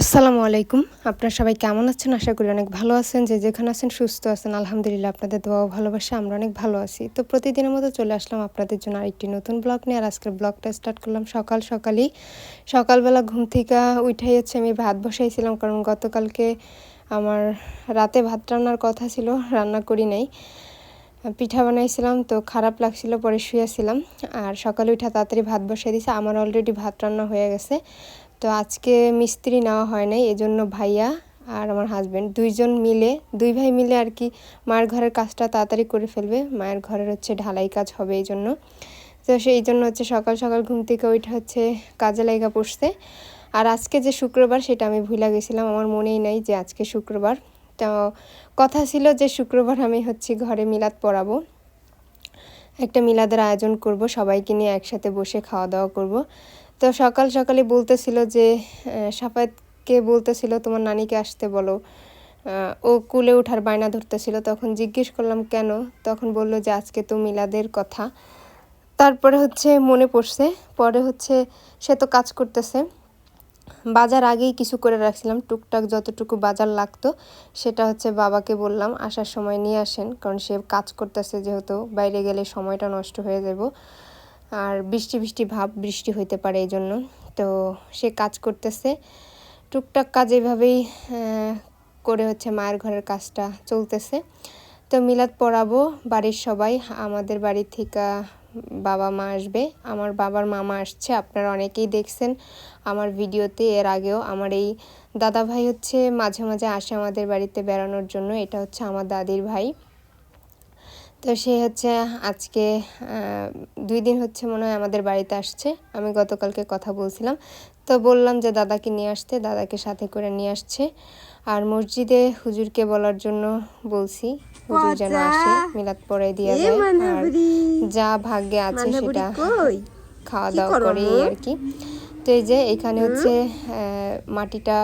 আসসালামু আলাইকুম। আপনারা সবাই কেমন আছেন? আশা করি অনেক ভালো আছেন। যে যেখানে আছেন সুস্থ আছেন। আলহামদুলিল্লাহ আপনাদের দোয়া ভালোবাসা আমরা অনেক ভালো আছি। তো প্রতিদিনের মতো চলে আসলাম আপনাদের জন্য আরেকটি নতুন ব্লগ নিয়ে। আর আজকের ব্লগটা স্টার্ট করলাম সকাল সকালই। সকালবেলা ঘুম থেকে উঠাই হচ্ছে আমি ভাত বসাইছিলাম, কারণ গতকালকে আমার রাতে ভাত রান্নার কথা ছিল, রান্না করি নাই। পিঠা বানাইছিলাম তো খারাপ লাগছিল, পরে শুয়েছিলাম। আর সকালে উঠে তাড়াতাড়ি ভাত বসাই দিয়েছে আমার অলরেডি ভাত রান্না হয়ে গেছে। তো আজকে মিস্ত্রি নেওয়া হয় নাই, এজন্য ভাইয়া আর আমার হাজব্যান্ড দুইজন মিলে, দুই ভাই মিলে আর কি মায়ের ঘরের কাজটা তাড়াতাড়ি করে ফেলবে। মায়ের ঘরের হচ্ছে ঢালাই কাজ হবে এই জন্য তো সেই জন্য হচ্ছে সকাল সকাল ঘুম থেকে ওইটা হচ্ছে কাজে লাইগা পড়ছে। আর আজকে যে শুক্রবার সেটা আমি ভুলে গেছিলাম, আমার মনেই নাই যে আজকে শুক্রবার। তো কথা ছিল যে শুক্রবার আমি হচ্ছে ঘরে মিলাদ পড়াবো। একটা মিলাদের আয়োজন করব, সবাইকে নিয়ে একসাথে বসে খাওয়া দাওয়া করব। তো সকাল সকালে বলতেছিল যে সাফায়াতকে বলতেছিল, তোমার নানিকে আসতে বলো। ও কুলে ওঠার বায়না ধরতেছিল। তখন জিজ্ঞেস করলাম, কেন? তখন বলল যে, আজকে তো মিলাদের কথা। তারপরে হচ্ছে মনে পড়ছে, পরে হচ্ছে সে তো কাজ করতেছে। বাজার আগেই কিছু করে রাখছিলাম। টুকটাক যতটুকু বাজার লাগতো, সেটা হচ্ছে বাবাকে বললাম, আসার সময় নিয়ে আসেন, কারণ সে কাজ করতেছে, যেহেতু বাইরে গেলে সময়টা নষ্ট হয়ে যাব। আর বৃষ্টি বৃষ্টি ভাব বৃষ্টি হইতে পারে এই জন্য তো সে কাজ করতেছে। টুকটাক কাজ এভাবেই করে হচ্ছে মায়ের ঘরের কাজটা চলতেছে। তো মিলাদ পড়াবো বাড়ির সবাই। আমাদের বাড়ি থেকে বাবা মা আসবে। আমার বাবার মামা আসছে। আপনারা অনেকেই দেখছেন আমার ভিডিওতে। এর আগেও আমার এই দাদা ভাই হচ্ছে মাঝে মাঝে আসে আমাদের বাড়িতে বেড়ানোর জন্য। এটা হচ্ছে আমার দাদির ভাই। তো সে হচ্ছে আজকে দুই দিন হচ্ছে মনে হয় আমাদের বাড়িতে আসছে। আমি গতকালকে কথা বলছিলাম। তো বললাম যে দাদাকে নিয়ে আসতে দাদাকে সাথে করে নিয়ে আসছে। আর মসজিদে হুজুরকে বলার জন্য বলছি হুজুর যেন আসে মিলাদ পরে দিয়ে যায়। আর যা ভাগ্যে আছে সেটা খাওয়া দাওয়া করে আর কি। তো এই যে এখানে হচ্ছে মাটিটা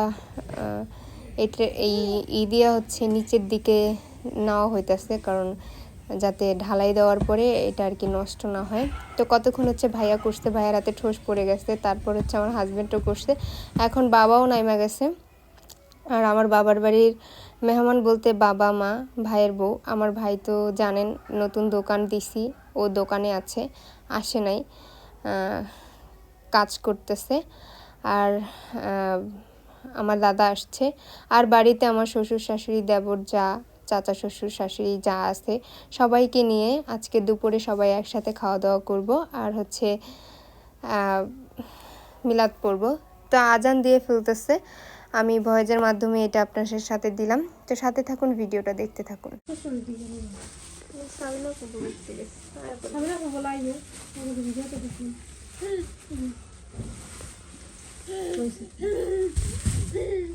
এই ই দিয়া হচ্ছে নিচের দিকে নেওয়া হইতেছে। কারণ যাতে ঢালাই দেওয়ার পরে এটা আর কি নষ্ট না হয়। তো কতক্ষণ হচ্ছে ভাইয়া করছে? ভাইয়ার হাতে ঠোস পড়ে গেছে, তারপর হচ্ছে আমার হাজব্যান্ডও করছে। এখন বাবাও নাইমা গেছে। আর আমার বাবার বাড়ির মেহমান বলতে বাবা, মা, ভাইয়ের বউ। আমার ভাই তো জানেন, নতুন দোকান দিছি, ও দোকানে আছে, আসে নাই কাজ করতেছে। আর আমার দাদা আসছে। আর বাড়িতে আমার শ্বশুর শাশুড়ি দেবর যা চাচা শ্বশুর শাশুড়ি যা আছে সবাইকে নিয়ে আজকে দুপুরে সবাই একসাথে খাওয়া দাওয়া করব আর হচ্ছে মিলাদ পড়ব। তো আজান দিয়ে ফেলতেছে। আমি ভয়েজের মাধ্যমে এটা আপনাদের সাথে দিলাম। তো সাথে থাকুন ভিডিওটা দেখতে থাকুন।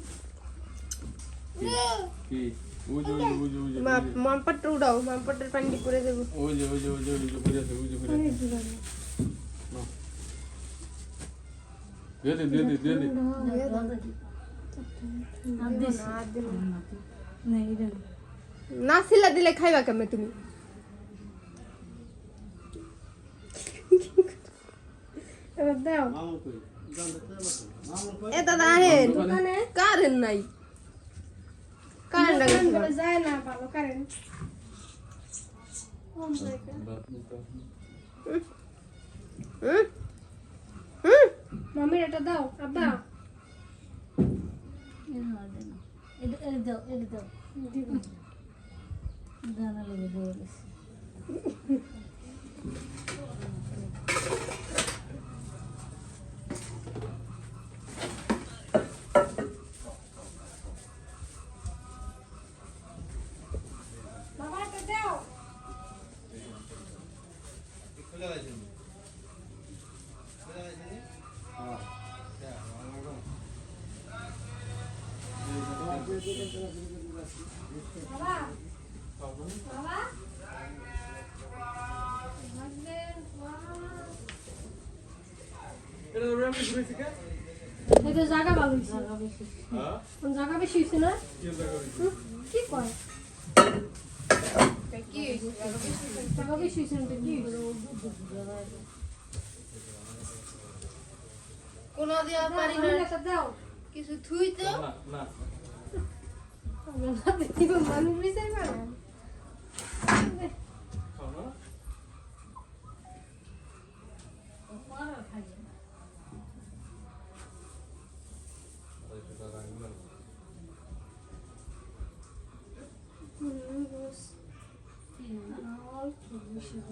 কি ওই যে ওই যে ওই যে মামপাটটা উড়াও মামপাটের পানি করে দেবো ওই যে ওই যে ওই যে ওই যে ঘুরে আছে ওই যে ঘুরে আছে দিয়ে দে দিয়ে দে দিয়ে দে না সিলা দিলে খাইবা কেমনে তুমি এবার দাও এ দাদা আহেন কারেন নাই কারেন্ট যায় না ভালো কারেন্ট মামির এটা দাও আব্বা বাবা এটা জায়গা ভালো কোন জায়গা বেশি। না? কি কয়? জায়গা বেশি হইছে কি? হইছে? দিয়া পারি না। দাও। কিছু থুই তো। না না। মানুষ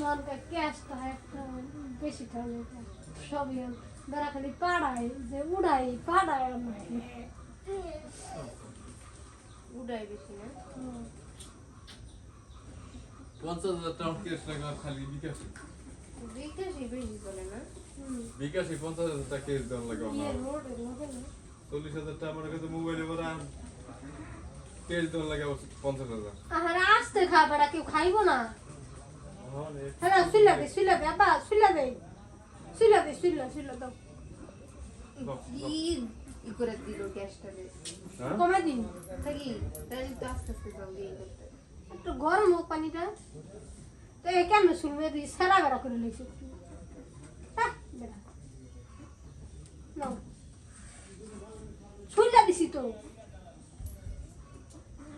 নলকা ক্যাশটা একটা বেশি টানে সবই ধরা খালি পাড়ায় যে উড়াই পাড়ায় আমাকে। উড়াই বেশি না? পঞ্চাশ হাজার টাকা কেস টাকা খালি বিকাশে। বিকাশই বেশি বলে না? বিকাশে পঞ্চাশ হাজার টাকা কেস দেওয়ার লাগে আমার। চল্লিশ হাজার টাকা আমার কাছে মোবাইলে কেস দেওয়ার লাগে পঞ্চাশ হাজার। আহার! আসতে খাবে না কেউ খাইবো না। হ্যাঁ রে। হ্যাঁ শুইলাবে শুইলাবে আব্বা শুইলাবে। শুইলাবে শুইলা শুইলা দাও। দাও, দাও। ই ই করে দিল গ্যাসটা হ্যাঁ? কমে দিন। থাকি তাহলে তো আস্তে আস্তে যাও একটু গরম হোক পানিটা। তো কেমন শুনবে তুই সারা বেড়া করে লেগেছে হ্যাঁ বেড়া। নাও। শুইলা দিছি তো ওই যে চাই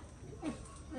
দেখেন শুনব তাহলে একটু দিন না। আর ওটা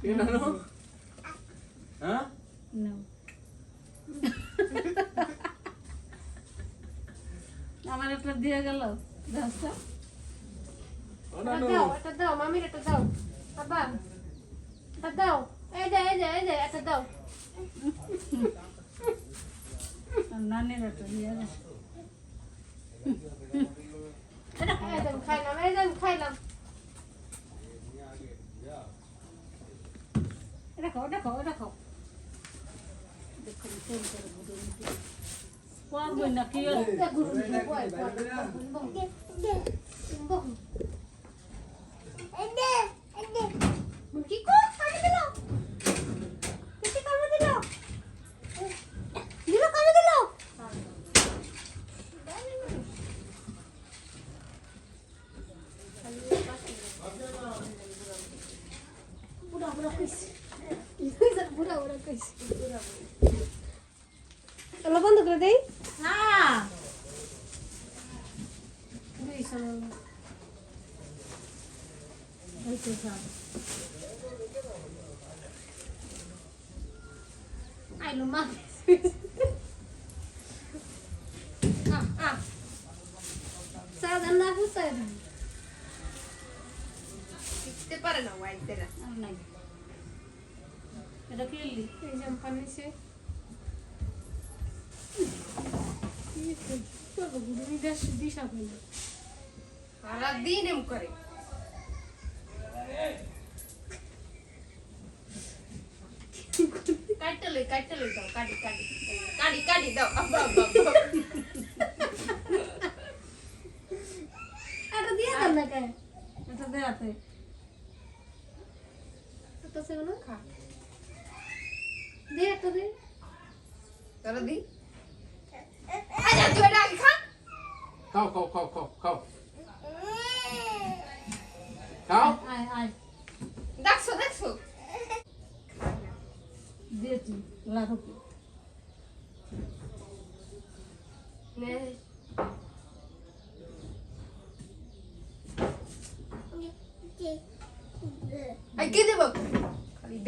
কে নানো হ্যাঁ নাও আমার একটা দিয়ে গেল এটা নানো দাও এটা দাও মামির এটা দাও বাবা এটা দাও এই যে এই যে এই যে এটা দাও নানির একটা দিয়ে গেল আমি খাইলাম এই খাইলাম এটা খাও এটা খাও এটা খাও দেখুন তেল করে বুঝে নিতে পারব না কি হলো? এ গুরু বয় বয় বয় মুরগি কো কামে দিল মুরগি কামে দিল দিল কামে দিল বুড়া বুড়া কইছে বুড়া বুড়া কইছে চলো বন্ধ এটা খেললি এই যে পানিছে দিশা পেল সারা দিন এম করে। কাটতে লই কাটতে লই দাও কাটি কাটি। কাটি কাটি দাও আব্বা আব্বা। এটা দিয়ে দেন না কে? এটা দেয়াতে। এটা সে খা। দে একটা দে। চলো দি। আচ্ছা তুই এটা আগে খা। খাও খাও খাও খাও খাও। খাও। আয় আয় দেখছ দেখছ? দিয়েছি লাখো নে। আই কে দেব? খালি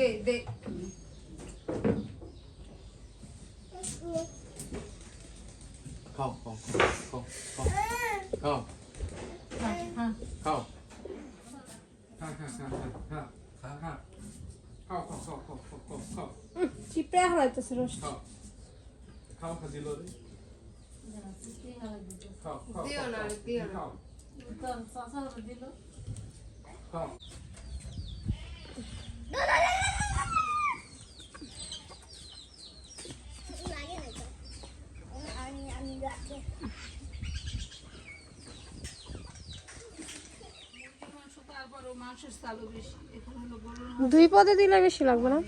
রস। খাও। খাজিল দিও না দুই পদে দিলে বেশি লাগবে না?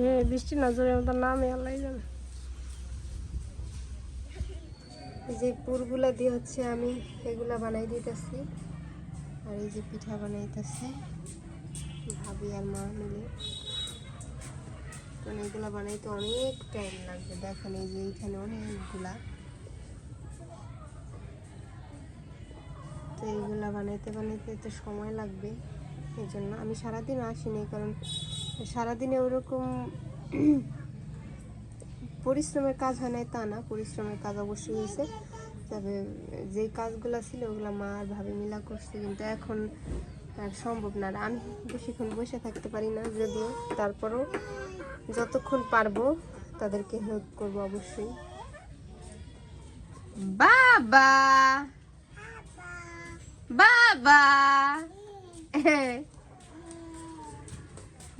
রে বৃষ্টি নজরের মতো নামে, আল্লাহ জানে। যে পুরগুলা দিয়ে হচ্ছে আমি এগুলা বানাই দিতেছি, আর এই যে পিঠা বানাইতেছি, ভাবি আর মা মিলে। মানে এগুলা বানাইতে অনেক টাইম লাগবে, দেখেন এই যে এইখানে অনেকগুলা। তো এইগুলা বানাইতে বানাইতে তো সময় লাগবে এই জন্য আমি সারাদিন আসিনি, কারণ সারাদিনে ওরকম পরিশ্রমের কাজ হয় নাই তা না পরিশ্রমের কাজ অবশ্যই হয়েছে। তবে যেই কাজগুলো ছিল ওগুলো মা আর ভাবে মিলা করছে কিন্তু এখন আর সম্ভব না। আর আমি বেশিক্ষণ বসে থাকতে পারি না যদিও তারপরও যতক্ষণ পারব তাদেরকে হেল্প করব অবশ্যই। বাবা! বাবা!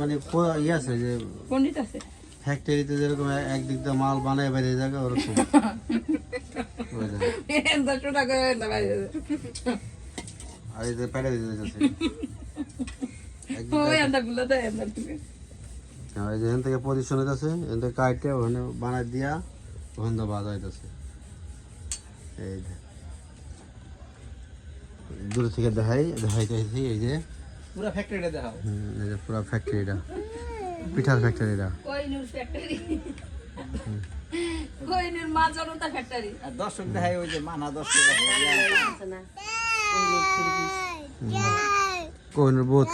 মানে ইয়ে আছে যে পণ্ডিত আছে? ফ্যাক্টরিতে যেরকম একদিক দিয়ে মাল বানায় বেরিয়ে যাবে ওরকম। আর এই যে পেটে দিতে যাচ্ছে ওই আন্দার দেয় আন্দার থেকে এই যে এখান থেকে পজিশন হইতেছে এখান থেকে কাটে ওখানে বানায় দিয়া ওখান থেকে বাজা হইতেছে। এই যে। দূর থেকে দেখাই দেখাইতেছি এই যে। পুরো ফ্যাক্টরিটা দেখাও। হুম, এই যে পুরো ফ্যাক্টরিটা পিঠার ফ্যাক্টরিটা কোহিনুর ফ্যাক্টরি কোহিনুর মা জনতা ফ্যাক্টরি আর দর্শক দেখায় ওই যে মানা দর্শক কোহিনুর বহুত